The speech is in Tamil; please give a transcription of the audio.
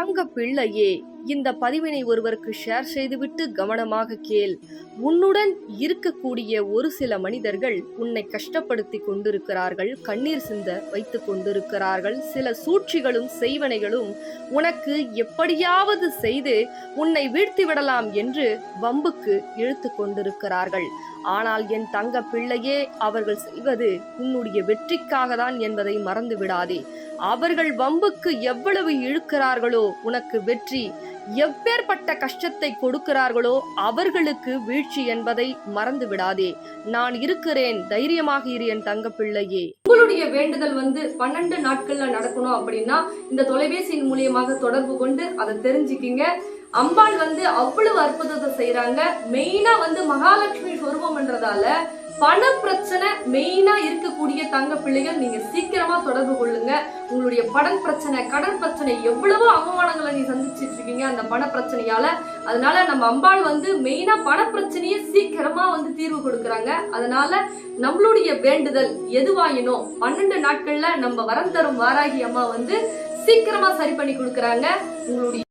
தங்க பிள்ளையே. இந்த பதிவினை ஒருவருக்கு ஷேர் செய்துவிட்டு கவனமாக கேள். உன்னுடன் இருக்கக்கூடிய ஒரு சில மனிதர்கள் உன்னை கஷ்டப்படுத்தி கொண்டிருக்கிறார்கள் கண்ணீர் சிந்த வைத்துக் கொண்டிருக்கிறார்கள். சில சூழ்ச்சிகளும் செய்வனைகளும் உனக்கு எப்படியாவது செய்து உன்னை வீழ்த்தி விடலாம் என்று வம்புக்கு இழுத்து கொண்டிருக்கிறார்கள். ஆனால் என் தங்க பிள்ளையே அவர்கள் செய்வது உன்னுடைய வெற்றிக்காக தான் என்பதை மறந்து விடாதே அவர்கள் வம்புக்கு எவ்வளவு இழுக்கிறார்களோ உனக்கு வெற்றி எப்பேற்பட்ட கஷ்டத்தை கொடுக்கிறார்களோ அவர்களுக்கு வீழ்ச்சி என்பதை மறந்து விடாதே நான் இருக்கிறேன் தைரியமாக இரு என் தங்க பிள்ளையே உங்களுடைய வேண்டுதல் வந்து பன்னெண்டு நாட்கள்ல நடக்கணும் அப்படின்னா இந்த தொலைபேசியின் மூலியமாக தொடர்பு கொண்டு அதை தெரிஞ்சுக்கிங்க. அம்பாள் வந்து அவ்வளவு அற்புதத்தை செய்யறாங்க மெயினா வந்து மகாலட்சுமி சொருபம்ன்றதால பண பிரச்சனை மெயினா இருக்கக்கூடிய தங்க பிள்ளைகள் நீங்க சீக்கிரமா தொடர்பு கொள்ளுங்க. உங்களுடைய படன் பிரச்சனை கடன் பிரச்சனை எவ்வளவோ அவமானங்களை நீ சந்திச்சுட்டு இருக்கீங்க அந்த பண பிரச்சனையால அதனால நம்ம அம்பாள் வந்து மெயினா பண பிரச்சனையை சீக்கிரமா வந்து தீர்வு கொடுக்குறாங்க. அதனால நம்மளுடைய வேண்டுதல் எதுவாயினோ பன்னெண்டு நாட்கள்ல நம்ம வரம் தரும் வாராகி அம்மா வந்து சீக்கிரமா சரி பண்ணி கொடுக்குறாங்க. உங்களுடைய